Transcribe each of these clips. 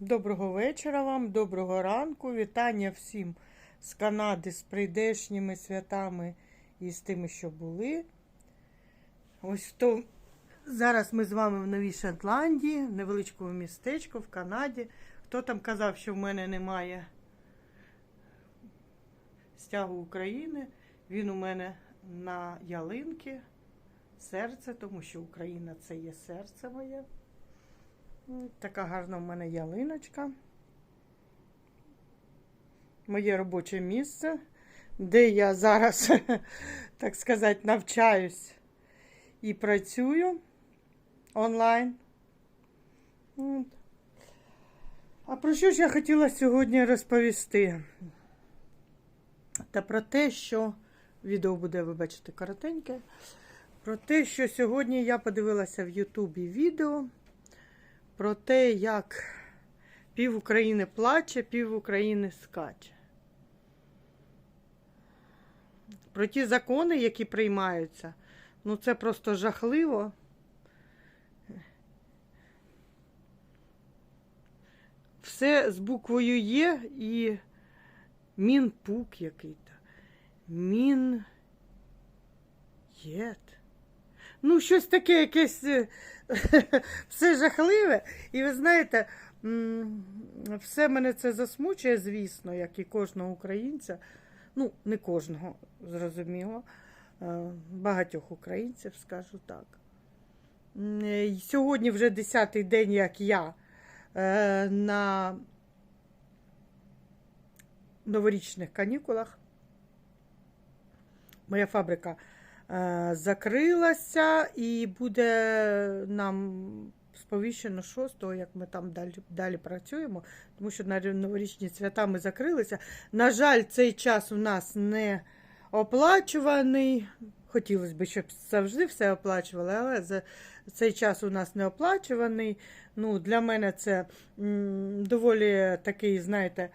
Доброго вечора вам, доброго ранку. Вітання всім з Канади з прийдешніми святами і з тими, що були. Ось то зараз ми з вами в Новій Шотландії, невеличкому містечку в Канаді. Хто там казав, що в мене немає стягу України? Він у мене на ялинки, серце, тому що Україна це є серце моє. Така гарна в мене ялиночка. Моє робоче місце, де я зараз, так сказати, навчаюсь і працюю онлайн. А про що ж я хотіла сьогодні розповісти? Та про те, що відео буде, вибачте, коротеньке. Про те, що сьогодні я подивилася в Ютубі відео про те, як пів України плаче, пів України скаче. Про ті закони, які приймаються, ну це просто жахливо. Все з буквою Є і мінпук який-то. Мін. Єт. Ну, щось таке якесь е, все жахливе. І ви знаєте, все мене це засмучує, звісно, як і кожного українця. Ну, не кожного, зрозуміло. е, Багатьох українців, скажу так. Е, Сьогодні вже 10-й день, як я на новорічних канікулах. Моя фабрика закрилася і буде нам сповіщено 6-го, як ми там далі, далі працюємо, тому що на новорічні свята ми закрилися. На жаль, цей час у нас не оплачуваний. Хотілося б, щоб завжди все оплачували, але за цей час у нас не оплачуваний. Ну, для мене це м, доволі такий, знаєте,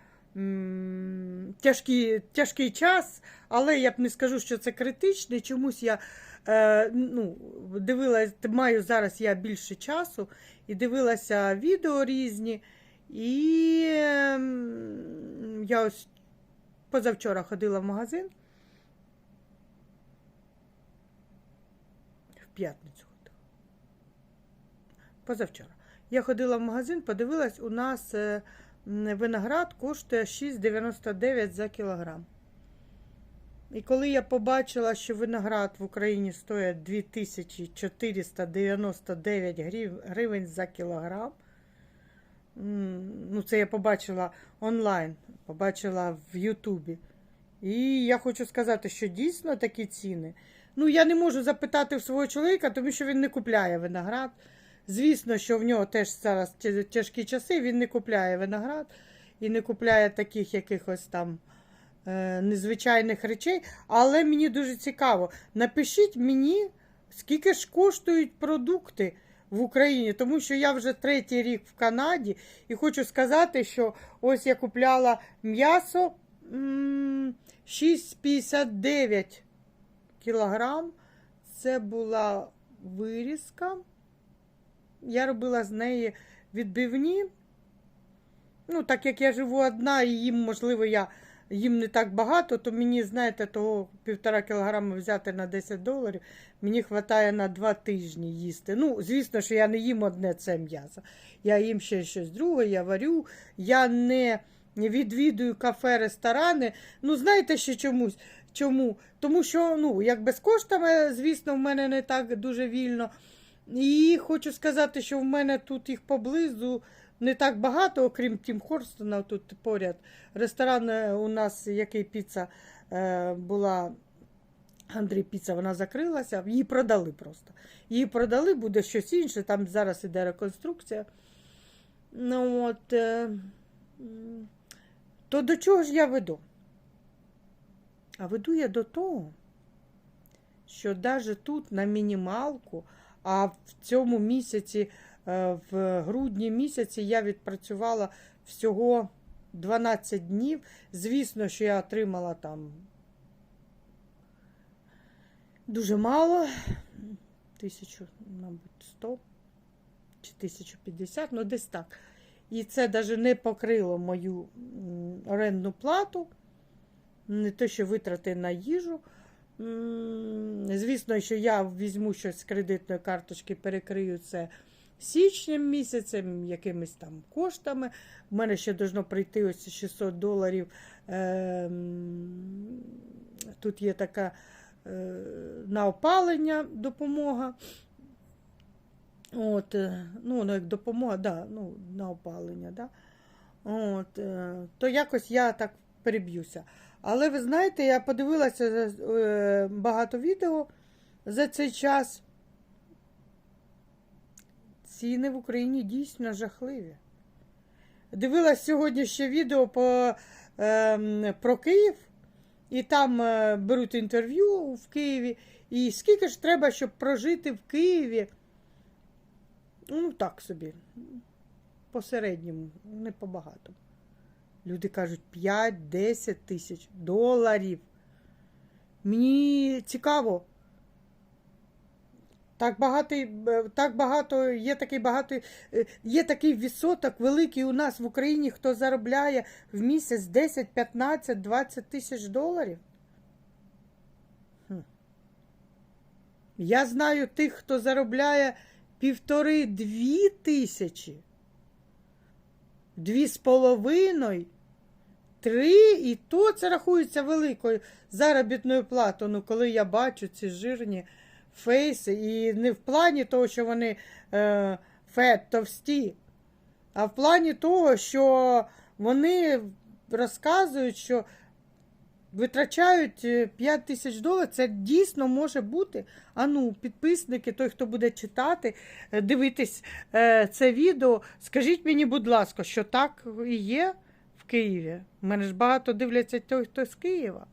тяжкий, тяжкий час, але я б не скажу, що це критичний. Чомусь я е, ну, дивилась, маю зараз я більше часу і дивилася відео різні. І ем, я ось позавчора ходила в магазин. В п'ятницю ходила. Позавчора. Я ходила в магазин, подивилась, у нас е, виноград коштує 6,99 за кілограм. І коли я побачила, що виноград в Україні стоїть 2499 гривень за кілограм, ну це я побачила онлайн, побачила в Ютубі. І я хочу сказати, що дійсно такі ціни. Ну, я не можу запитати в свого чоловіка, тому що він не купляє виноград. Звісно, що в нього теж зараз тяжкі часи, він не купляє виноград і не купляє таких якихось там е, незвичайних речей. Але мені дуже цікаво. Напишіть мені, скільки ж коштують продукти в Україні, тому що я вже третій рік в Канаді і хочу сказати, що ось я купляла м'ясо м, 6,59 кілограм. Це була вирізка. Я робила з неї відбивні. Ну, так як я живу одна, і їм, можливо, я їм не так багато, то мені, знаєте, того півтора кілограма взяти на 10 доларів, мені вистачає на два тижні їсти. Ну, звісно, що я не їм одне це м'ясо. Я їм ще щось друге, я варю, я не відвідую кафе, ресторани. Ну, знаєте, ще чомусь. Чому? Тому що, ну, як без коштами, звісно, в мене не так дуже вільно. І хочу сказати, що в мене тут їх поблизу не так багато, окрім Тім Хорстона, тут поряд. Ресторан е, у нас, який піца е, була. Андрій Піца, вона закрилася, її продали просто. Її продали, буде щось інше, там зараз іде реконструкція. Ну от, е, то до чого ж я веду? А веду я до того, що навіть тут на мінімалку, а в цьому місяці, е, в грудні місяці, я відпрацювала всього 12 днів. Звісно, що я отримала там дуже мало, тисячу, мабуть, 100 чи 1050, ну десь так. І це навіть не покрило мою орендну плату, не те, що витрати на їжу. Звісно, що я візьму щось з кредитної карточки, перекрию це січнем місяцем, якимись там коштами. У мене ще должно прийти ось 600 доларів. Ем, Тут є така е, на опалення допомога. От, е, ну, ну, як допомога, да, ну, на опалення, да. От, е, то якось я так переб'юся. Але ви знаєте, я подивилася е, багато відео за цей час. Ціни в Україні дійсно жахливі. Дивилась сьогодні ще відео по, е, про Київ, і там е, беруть інтерв'ю в Києві. І скільки ж треба, щоб прожити в Києві? Ну, так собі. По середньому, не по багато. Люди кажуть 5-10 тисяч доларів. Мені цікаво. Так багато, е, так багато, є такий багато, е, є такий відсоток великий у нас в Україні, хто заробляє в місяць 10, 15, 20 тисяч доларів. Хм. Я знаю тих, хто заробляє півтори-дві тисячі, дві з половиною, три, і то це рахується великою заробітною платою. Ну, коли я бачу ці жирні фейси, і не в плані того, що вони е, фет товсті, а в плані того, що вони розказують, що витрачають 5 тисяч доларів, це дійсно може бути. А ну, підписники, той, хто буде читати, е, дивитись е, це відео, скажіть мені, будь ласка, що так і є в Києві. Мене ж багато дивляться той, хто з Києва.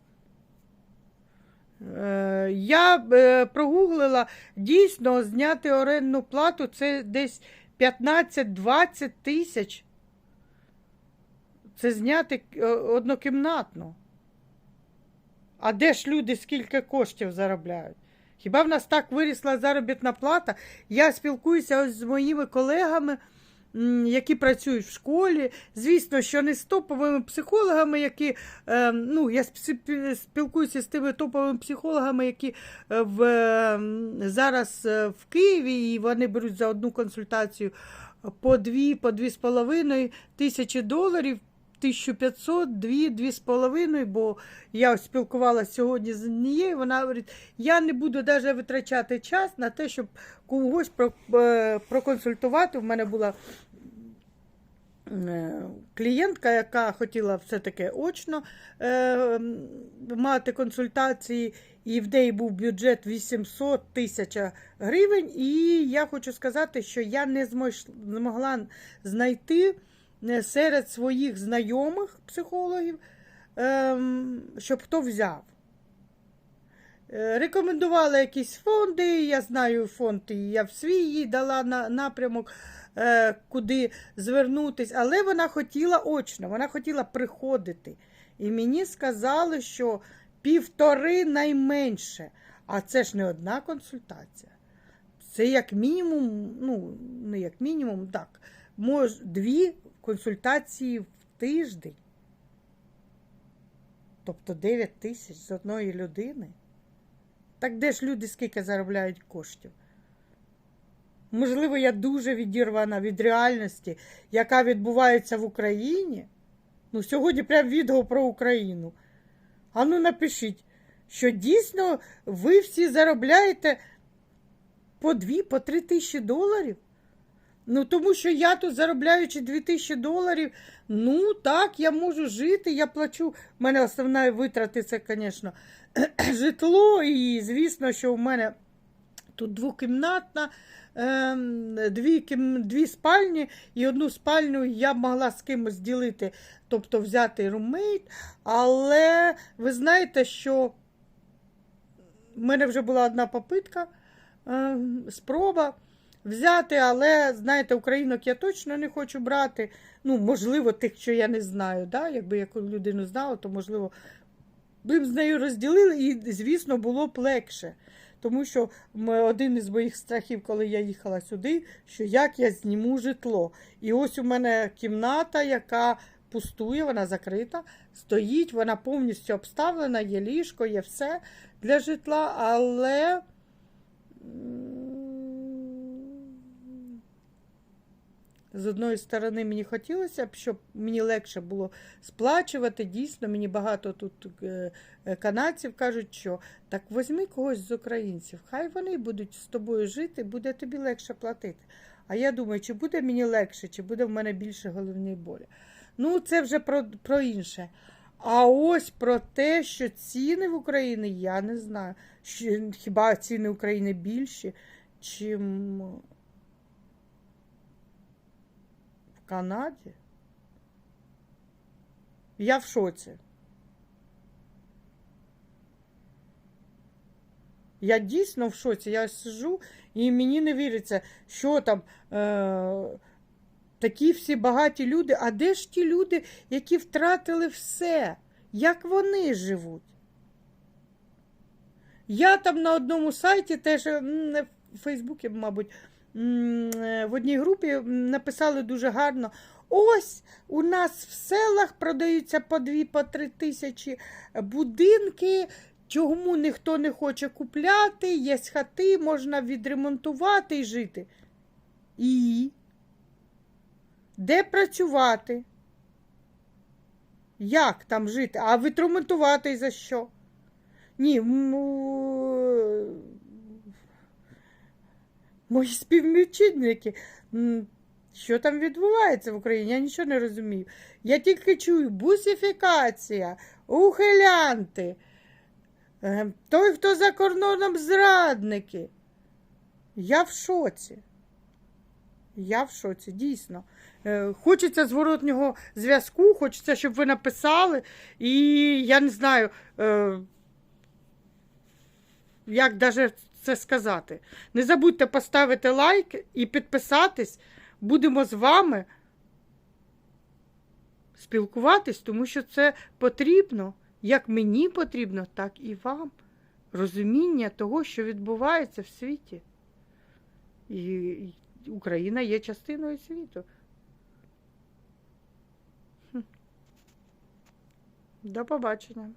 Е, Я е, прогуглила дійсно зняти орендну плату це десь 15-20 тисяч. Це зняти е, однокімнатно. А де ж люди скільки коштів заробляють? Хіба в нас так вирісла заробітна плата? Я спілкуюся ось з моїми колегами, які працюють в школі. Звісно, що не з топовими психологами, які е, ну, я спілкуюся з тими топовими психологами, які е, в, е, зараз е, в Києві, і вони беруть за одну консультацію по дві, по дві з половиною тисячі доларів. 1500, 2, 2,5, бо я спілкувалася сьогодні з однією, вона говорить, я не буду навіть витрачати час на те, щоб когось е, проконсультувати. У мене була е, клієнтка, яка хотіла все-таки очно е, мати консультації, і в неї був бюджет 800 тисяч гривень. І я хочу сказати, що я не змогла знайти серед своїх знайомих психологів, ем, щоб хто взяв. Е, Рекомендувала якісь фонди, я знаю фонд, і я в свій їй дала на напрямок, е, куди звернутись, але вона хотіла очно, вона хотіла приходити. І мені сказали, що півтори найменше. А це ж не одна консультація. Це як мінімум, ну, не як мінімум, так, мож, дві консультації в тиждень. Тобто 9 тисяч з одної людини. Так де ж люди скільки заробляють коштів? Можливо, я дуже відірвана від реальності, яка відбувається в Україні. Ну, сьогодні прям відео про Україну. А ну напишіть, що дійсно ви всі заробляєте по 2 по 3 тисячі доларів. Ну, тому що я тут заробляючи 2 тисячі доларів, ну так, я можу жити, я плачу. У мене основна витрати це, звісно, житло. І звісно, що у мене тут двокімнатна, ем, дві, дві спальні, і одну спальню я могла з кимось ділити, тобто взяти румейт. Але ви знаєте, що в мене вже була одна попитка, е, спроба взяти, але, знаєте, українок я точно не хочу брати. Ну, можливо, тих, що я не знаю. Да? Якби я людину знала, то можливо. Ми б з нею розділили, і, звісно, було б легше. тому що один із моїх страхів, коли я їхала сюди, що як я зніму житло. І ось у мене кімната, яка пустує, вона закрита, стоїть, вона повністю обставлена, є ліжко, є все для житла, але. З одної сторони, мені хотілося б, щоб мені легше було сплачувати. Дійсно, мені багато тут е, е, канадців кажуть, що так візьми когось з українців, хай вони будуть з тобою жити, буде тобі легше платити. А я думаю, чи буде мені легше, чи буде в мене більше головної болі. Ну, це вже про, про інше. А ось про те, що ціни в Україні, я не знаю. Хіба ціни України більші, чим в Канаді? Я в шоці. Я дійсно в шоці. Я сижу і мені не віриться, що там е- такі всі багаті люди. А де ж ті люди, які втратили все? Як вони живуть? Я там на одному сайті, теж не в Фейсбуці, мабуть, в одній групі написали дуже гарно. Ось у нас в селах продаються по дві, по три тисячі будинки. Чому ніхто не хоче купляти, є хати, можна відремонтувати і жити. І де працювати? Як там жити? А відремонтувати за що? Ні, мої співмічідники. Що там відбувається в Україні? Я нічого не розумію. Я тільки чую бусифікація, ухилянти. Е, Той, хто за кордоном зрадники. Я в шоці. Я в шоці, дійсно. Е, Хочеться зворотнього зв'язку, хочеться, щоб ви написали. І я не знаю, е, як даже це сказати. Не забудьте поставити лайк і підписатись. Будемо з вами спілкуватись, тому що це потрібно. Як мені потрібно, так і вам. Розуміння того, що відбувається в світі. І Україна є частиною світу. До побачення.